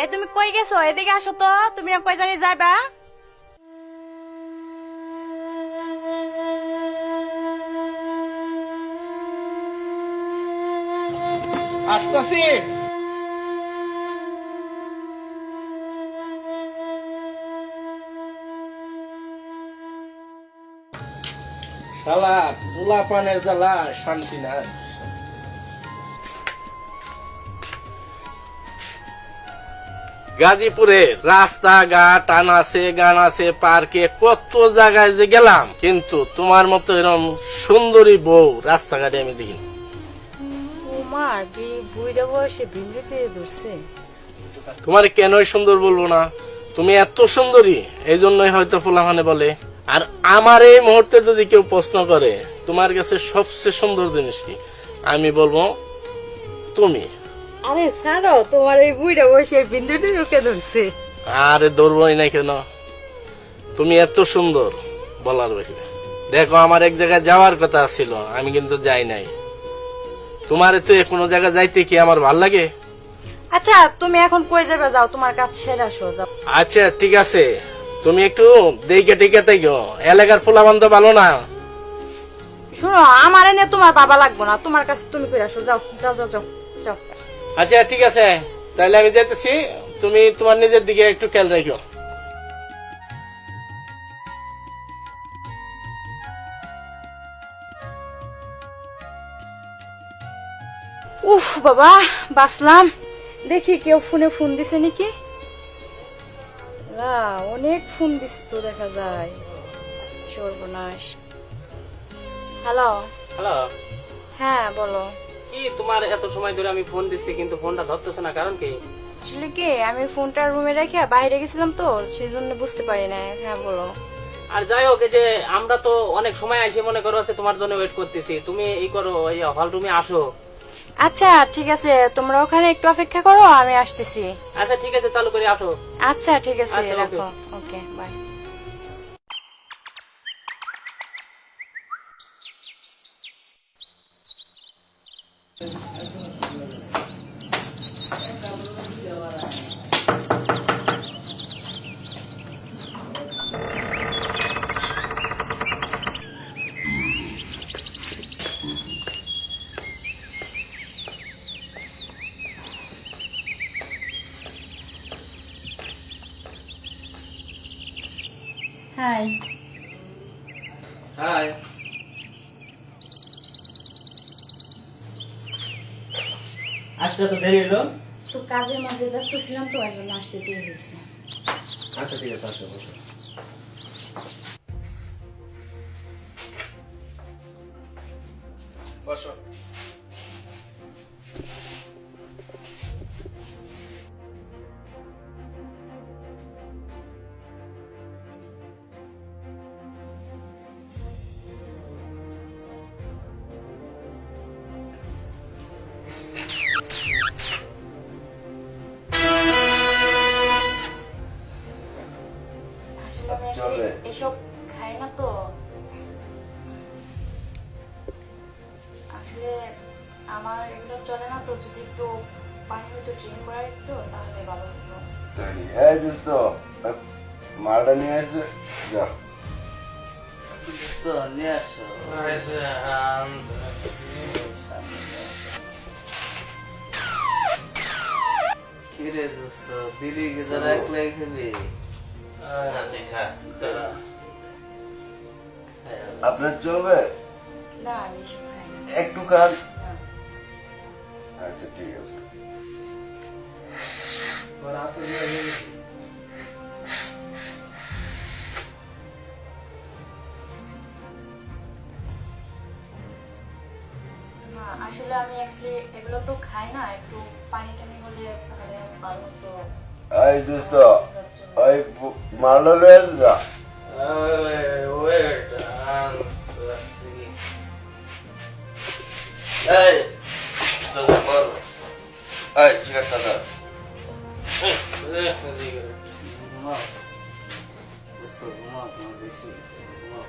এ, তুমি কই গেছো? এদিকে আসো তো। তুমি কই জানি যাইবা? আসতেছি। শালা তুলা পানের জ্বালা, শান্তি না গাজীপুরে রাস্তাঘাট আনাছে গান আছে পার্কে কত জায়গায় যে গেলাম কিন্তু তোমার মতো এরকম সুন্দরী বউ রাস্তাঘাটে আমি দেখিনি। তোমার বুইটা বয়সে বিন্দুতে ধরছে? তোমার কেনই সুন্দর বলব না? তুমি এত সুন্দরী এই জন্যই হয়তো ফুলামানে বলে। আর আমার এই মুহূর্তে যদি কেউ প্রশ্ন করে তোমার কাছে সবচেয়ে সুন্দর জিনিস কি? আমি বলব তুমি। আরে ছাড়ো তোমার এই বুইটা বয়সে বিন্দুতে ঢুকে ধরছে। আরে না কেন? তুমি এত সুন্দর বলার বাহিরে দেখো আমার এক জায়গায় যাওয়ার কথা ছিল আমি কিন্তু যাই নাই। তোমার তো কোনো জায়গায় যাইতে কি আমার ভালো লাগে? আচ্ছা তুমি এখন কই যাবে যাও তোমার কাছে সেরা শো যাও। আচ্ছা ঠিক আছে। তুমি একটু দেখে টেকে তাইগো এলাকার ফুলা বান্ধব ভালো না? শোনো আমার এনে তোমার বাবা লাগবো না তোমার কাছে তুমি কই আসো যাও যাও যাও যাও যাও। আচ্ছা ঠিক আছে। তাহলে আমি যেতেছি তুমি তোমার নিজের দিকে একটু খেয়াল রাখো উফ বাবা বাসলাম দেখি কেউ ফোনে ফোন দিছে নাকি? না অনেক ফোন দিস তো দেখা যায়। সর্বনাশ। হ্যালো হ্যালো হ্যাঁ বলো। কি তোমার এত সময় ধরে আমি ফোন দিচ্ছি কিন্তু ফোনটা ধরতেছে না কারণ কি? আসলে কি? আমি ফোনটা রুমে রেখে বাইরে গেছিলাম তো সেই জন্য বুঝতে পারি না হ্যাঁ বলো। আর যাই হোক যে আমরা তো অনেক সময় আসে মনে করো আছে তোমার জন্য ওয়েট করতেছি। তুমি এই করো এই হল রুমে আসো। আচ্ছা ঠিক আছে। তোমরা ওখানে একটু অপেক্ষা করো আমি আসতেছি। আচ্ছা ঠিক আছে চালু করে আসো। আচ্ছা ঠিক আছে আচ্ছা, রাখো। ওকে বাই হাই হাই আসলে তো দেরি হলো। তো কাজের মাঝে ব্যস্ত ছিলাম তো একজন আসতে দেরি হয়েছে। আচ্ছা ঠিক আছে আসো বসো। এসব খাই না তো। আসলে আমার এগুলো চলে না তো যদি একটু পানি হয়তো ড্রিঙ্ক করা একটু তাহলে ভালো হতো। এই দোস্ত মালটা নিয়ে আসবে যা। কিরে দোস্ত দিদি কে যারা একলা এখানে আপনার চলবে? একটু খান আচ্ছা ঠিক আছে। আসলে আমি অ্যাকচুয়ালি এগুলো তো খাই না একটু পানি টানি হলে তাহলে ভালো হতো। এই দোস্ত ওয়েট এই তোকে বল। এই চিকেটটা দাও ঘুমাও। দোস্ত ঘুমাও তোমার বেশি হয়েছে ঘুমাও।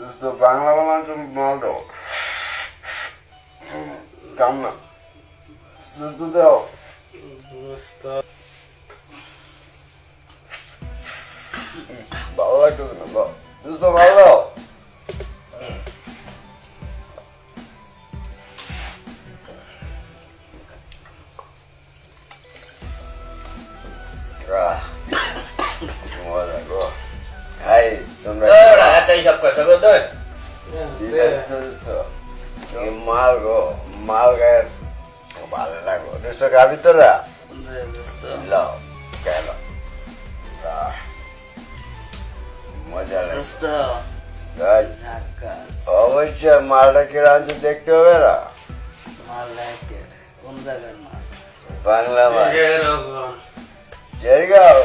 দোস্ত বাংলা বাংলা তুমি মাল দাও কাম না দোস্ত দাও ভালো লাগতেছে না দাও দোস্ত ভালো দাও হাই তোমরা এটাই সব কথা বলতো ঠিক আছে দোস্ত এই মাল গো মাল গায়ের ভালো লাগো দোস্ত গাবি তোরা কেন মজা লাগে? অবশ্যই মালটা কে রাঁধছে দেখতে হবে না বাংলা মাল জেরগাঁও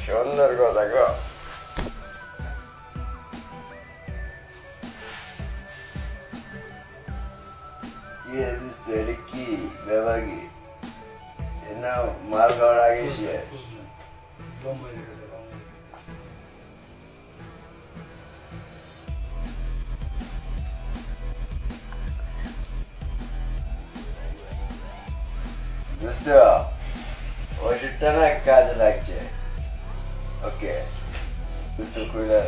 সুন্দর কথা গো কি রে দোস্ত, এটা কি ব্যাপার কি এ না মাল খাওয়ার আগে শেষ দোস্ত ওষুধটা না কাজে লাগছে ওকে দোস্ত কইলা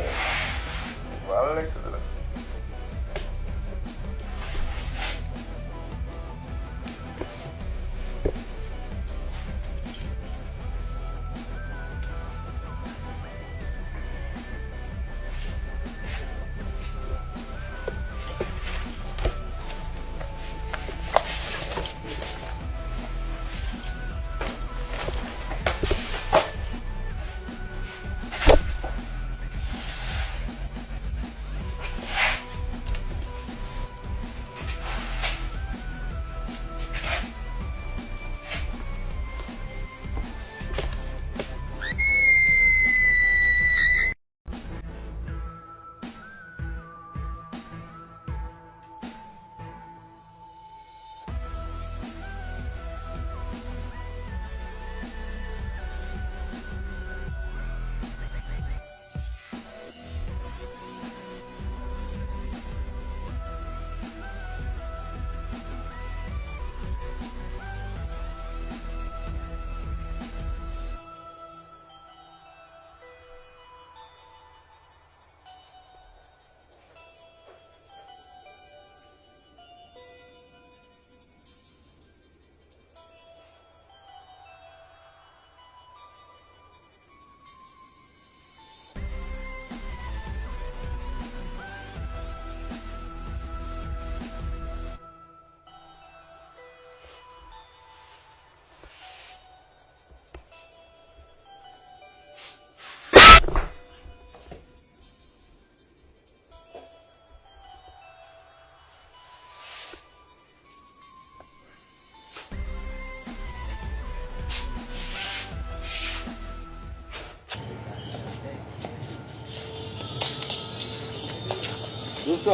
দোস্ত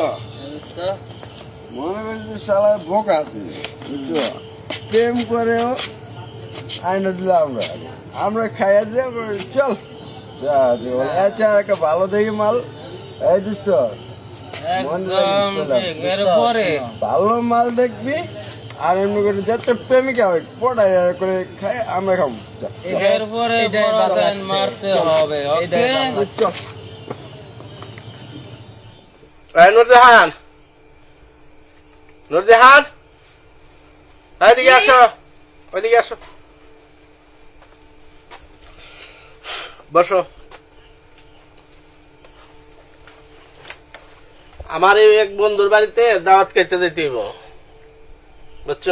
মনে করছি শালার ভোগ আছে বুঝছ? প্রেম করেও আইনা দিল আমরা। আমরা খাইয়া দিয়ে চল। আচ্ছা একটা ভালো দেখি মাল। এই মন ভালো মাল দেখবি আর এমনি করে যাতে প্রেমিকা হয় পড়াই করে খাই আমরা খাব। যা, চল। চল। এই নুরজাহান নুরজাহান এদিকে আসো ওইদিকে আসো বসো আমার এই এক বন্ধুর বাড়িতে দাওয়াত খাইতে যেতে হইব বুঝছ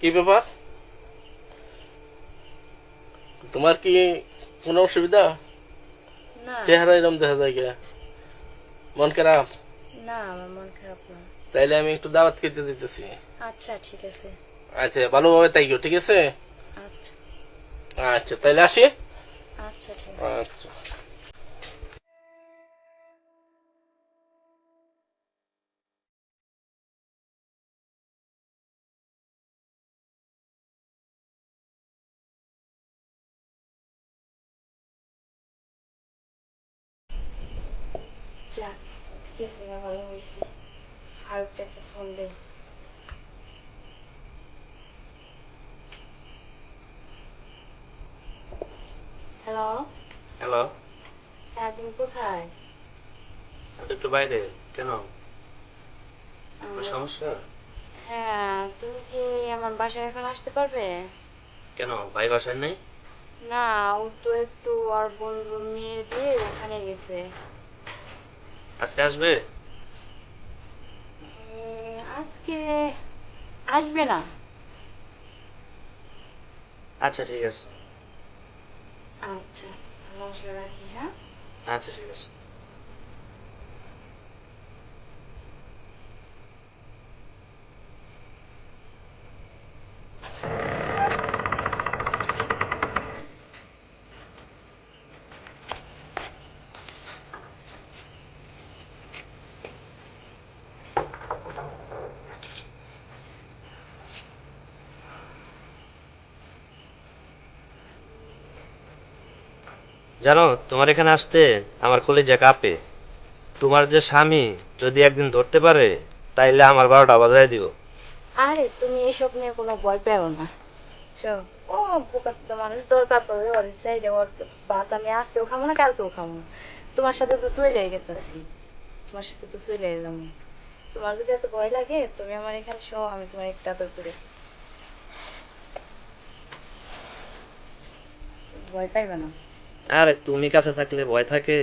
কি ব্যাপার তোমার কি কোনো অসুবিধা চেহারা এরম দেখা যায়? মন খারাপ? না আমার মন খারাপ না। তাইলে আমি একটু দাওয়াত খেতে দিতেছি। আচ্ছা ঠিক আছে। আচ্ছা ভালোভাবে তাইও ঠিক আছে? আচ্ছা। আচ্ছা তাইলে আসি? আচ্ছা ঠিক আছে। আচ্ছা। তুমি কোথায়? একটু বাইরে কেন? সমস্যা? হ্যাঁ তুমি কি আমার বাসায় এখন আসতে পারবে? কেন ভাই বাসায় নেই? না ও তো একটু আর বন্ধুর মেয়ে দিয়ে ওখানে গেছে। আজকে আসবে? আজকে আসবে না। আচ্ছা ঠিক আছে। আচ্ছা নমস্কার রাখি হ্যাঁ? আচ্ছা ঠিক আছে জানো, তোমার এখানে আসতে আমার কলেজে কাঁপে। তোমার যে স্বামী যদি একদিন ধরতে পারে, তাইলে আমার বারোটা বাজায় দিও। আরে, তুমি এসব নিয়ে কোনো ভয় পেও না। চো ও বোকাস তো মানুষ দরকার পড়লে ওর সাইডে ওর ভাত আমি আজকেও খাব না, কালকেও খাব না। তোমার সাথে তো চলে গেতেছি। তোমার সাথে তো চলে এলাম। তোমার যদি এত ভয় লাগে, তুমি আমার এখানে শো, আমি তোমার একটা আদর করে। ভয় পাইবে না। আরে তুমি কাছে থাকলে ভয় থাকে।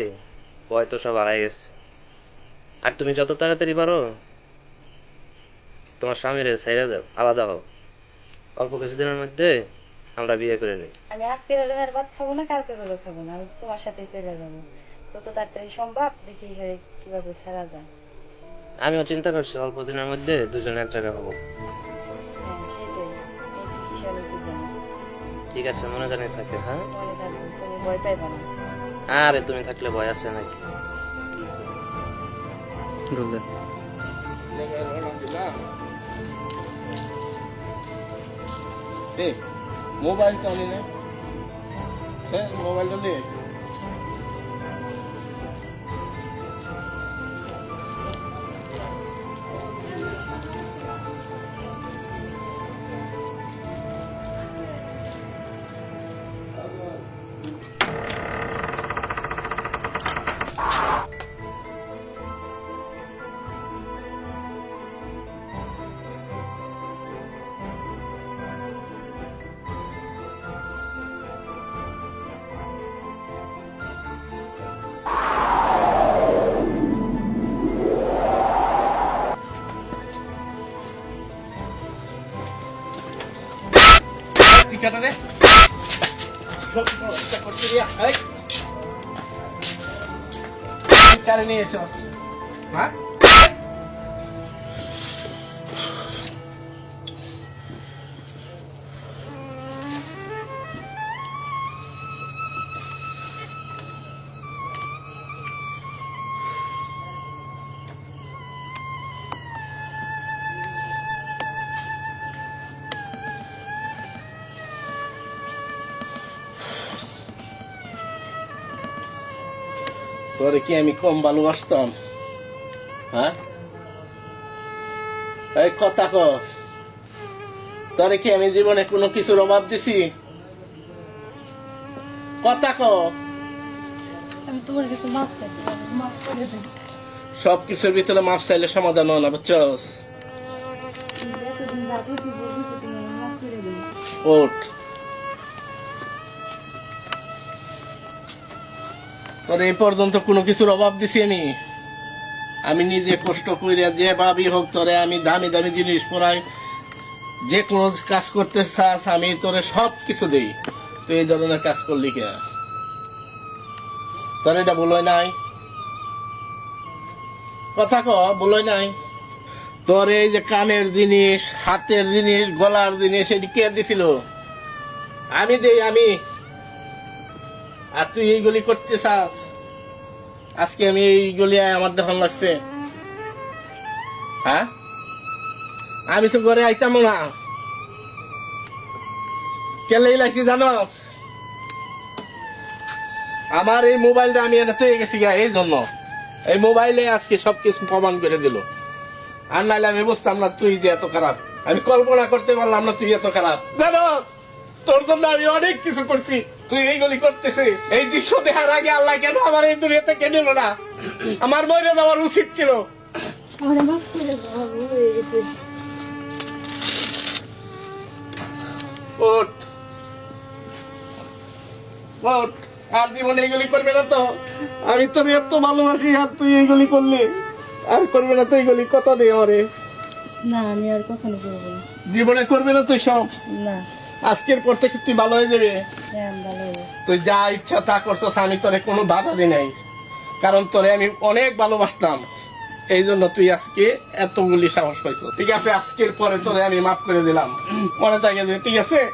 ভয় তো সব হারাই গেছে। আর তুমি যত তাড়াতাড়ি পারো তোমার স্বামীর ছেড়ে দাও আলাদা হও। অল্প কিছুদিনের মধ্যে আমরা বিয়ে করে নিই। আমি আজকে রাতের ভাত খাব না কালকে হলেও খাব না আমি তোমার সাথে চলে যাব। যত তাড়াতাড়ি সম্ভব দেখি কীভাবে ছাড়া যায়। আমিও চিন্তা করছি অল্প দিনের মধ্যে দুজনে এক জায়গায় হব। হ্যাঁ ঠিক আছে মনে জানি থাকে হ্যাঁ? ভয় পাইবে না। আরে তুমি থাকলে ভয় আছে নাকি? এ মোবাইলটা আনি না হ্যাঁ মোবাইলটা নে করতে দিয়া নিয়ে এসেছ হ্যাঁ তোরে কি আমি কম ভালোবাসতাম? হ্যাঁ? এই কথা কর তোরে কি আমি জীবনে কোনো কিছুর অভাব দিছি? কথা ক। আমি তোমার কাছে মাপ চাই মাফ করে দেন সব কিছুর ভিতরে মাফ চাইলে সমাধান হয় না বুঝছস? করে দেন ওঠ। তোর এই পর্যন্ত কোনো কিছুর অভাব দিছি আমি। আমি নিজে কষ্ট করে যে ভাবি হোক তোরে আমি দামি দামি জিনিস পরাই যে কোনো কাজ করতে চাস, আমি তোরে সব কিছু দেই। তুই এই ধরনের কাজ করলি কে? তোর এটা বলই নাই। কথা ক বলই নাই। তোর এই যে কানের জিনিস, হাতের জিনিস, গলার জিনিস, এটি কে দিছিল? আমি দেই, আমি আর তুই এইগুলি করতে চাস? আজকে আমি এইগুলি আমার দেখান লাগছে হ্যাঁ? আমি তো ঘরে আইতাম না। কেলেই লাগছি জানস? আমার এই মোবাইলটা আমি এটা তৈরি গেছি গা, এই জন্য। এই মোবাইলে আজকে সব কিছু প্রমাণ করে দিল। আর নাইলে আমি বুঝতাম না তুই যে এত খারাপ। আমি কল্পনা করতে পারলাম না তুই এত খারাপ। জানোস, তোর জন্য আমি অনেক কিছু করছি। তুই এইগুলি করতেছিস? এই দৃশ্য দেখার আগে আল্লাহ কেন আমার এই দুনিয়াতে কে নিল না? আমার মরে যাওয়ার উচিত ছিল। ওঠ। ওঠ। আর জীবনে এইগুলি করবে না তো? আমি তোর এত ভালোবাসি আর তুই এইগুলি করলি। আর করবে না তো এইগুলি কথা দে না আমি আর কখনো করব না। জীবনে করবে না তুই সব? না। আজকের পর থেকে তুই ভালো হয়ে যাবে। হ্যাঁ। তুই যা ইচ্ছা তা করছ আমি তোরে কোনো বাধা দিই নাই। কারণ তোরে আমি অনেক ভালোবাসতাম। এই জন্য তুই আজকে এতগুলি সাহস পাইছো ঠিক আছে আজকের পরে তোরে আমি মাফ করে দিলাম। মনে থাকে যে ঠিক আছে?